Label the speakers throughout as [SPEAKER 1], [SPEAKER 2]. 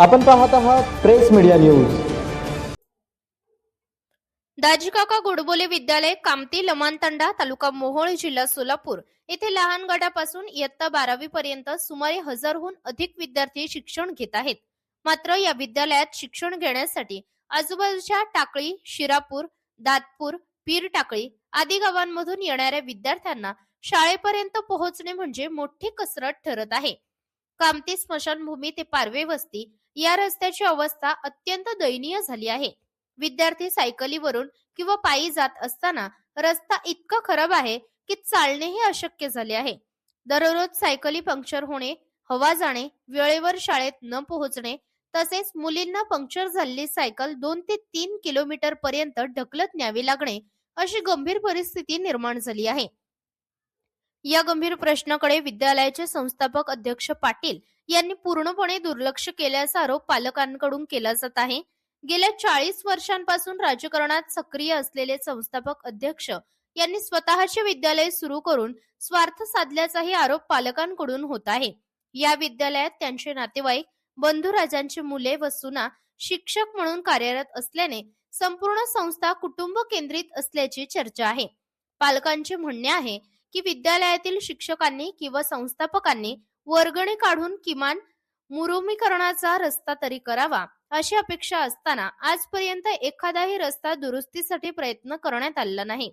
[SPEAKER 1] आपण पाहत आहात press media news.
[SPEAKER 2] Dajikaka Godbole Vidyalaya Kamati Lamantanda तालुका मोहोळ जिल्हा सोलापूर येथे लहान गटापासून इयत्ता बारावी पर्यंत सुमारे हजारहून अधिक विद्यार्थी शिक्षण घेत आहेत. मात्र या विद्यालयात शिक्षण घेण्यासाठी आजूबाजूच्या टाकळी शिरापूर दातपूर पीर टाकळी आदी गावांमधून येणाऱ्या विद्यार्थ्यांना शाळेपर्यंत पोहोचणे म्हणजे मोठी कसरत ठरत आहे. कामती स्मशानभूमी ते पारवे वस्ती या रस्त्याची अवस्था अत्यंत दयनीय झाली आहे. विद्यार्थी सायकलीवरून किंवा पायी जात असताना रस्ता इतका खराब आहे की चालणेही अशक्य झाले आहे. दररोज सायकली पंक्चर होणे हवा जाणे वेळेवर शाळेत न पोहोचणे तसेच मुलींना पंक्चर झालेली सायकल दोन ते तीन किलोमीटर पर्यंत ढकलत न्यावी लागणे अशी गंभीर परिस्थिती निर्माण झाली आहे. या गंभीर प्रश्नाकडे विद्यालयाचे संस्थापक अध्यक्ष पाटील यांनी पूर्णपणे दुर्लक्ष केल्याचा आरोप पालकांकडून केला जात आहे. गेल्या चाळीस वर्षांपासून राजकारणात सक्रिय असलेले संस्थापक अध्यक्ष यांनी स्वतःचे विद्यालय सुरू करून स्वार्थ साधल्याचाही आरोप पालकांकडून होत आहे. या विद्यालयात त्यांचे नातेवाईक बंधुराजांची मुले व सुना शिक्षक म्हणून कार्यरत असल्याने संपूर्ण संस्था कुटुंब केंद्रित असल्याची चर्चा आहे. पालकांचे म्हणणे आहे की विद्यालयातील शिक्षकांनी किंवा संस्थापकांनी वर्गणी काढून किमान मुरुमीकरणाचा रस्ता तरी करावा अशी अपेक्षा असताना आजपर्यंत एखादाही रस्ता दुरुस्तीसाठी प्रयत्न करण्यात आला नाही.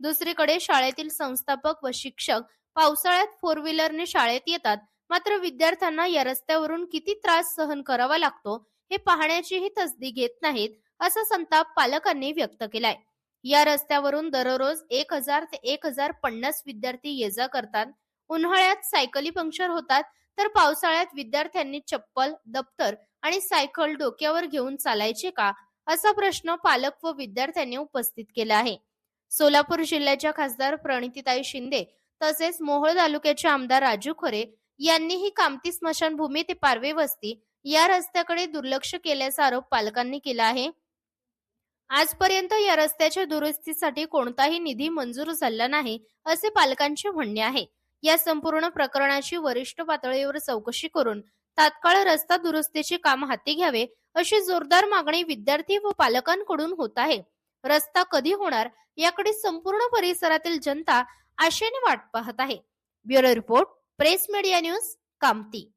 [SPEAKER 2] दुसरीकडे शाळेतील संस्थापक व शिक्षक पावसाळ्यात फोर व्हीलरने शाळेत येतात मात्र विद्यार्थ्यांना या रस्त्यावरून किती त्रास सहन करावा लागतो हे पाहण्याचीही तसदी घेत नाहीत असा संताप पालकांनी व्यक्त केलाय. या रस्त्यावरून दररोज एक हजार ते एक हजार पन्नास विद्यार्थी ये जा करतात उन्हाळ्यात सायकली पंक्चर होतात तर पावसाळ्यात विद्यार्थ्यांनी चप्पल दप्तर आणि सायकल डोक्यावर घेऊन चालायचे का? असा प्रश्न पालक व विद्यार्थ्यांनी उपस्थित केला आहे. सोलापूर जिल्ह्याच्या खासदार प्रणितीताई शिंदे तसेच मोहोळ तालुक्याचे आमदार राजू खरे यांनीही कामती स्मशानभूमी ते पारवे वस्ती या रस्त्याकडे दुर्लक्ष केल्याचा आरोप पालकांनी केला आहे. आजपर्यंत या रस्त्याच्या दुरुस्तीसाठी कोणताही निधी मंजूर झाला नाही असे पालकांचे म्हणणे आहे. या संपूर्ण प्रकरणाची वरिष्ठ पातळीवर चौकशी करून तात्काळ रस्ता दुरुस्तीचे काम हाती घ्यावे अशी जोरदार मागणी विद्यार्थी व पालकांकडून होत आहे. रस्ता कधी होणार याकडे संपूर्ण परिसरातील जनता आशेने वाट पाहत आहे. Bureau report press media news Kamati.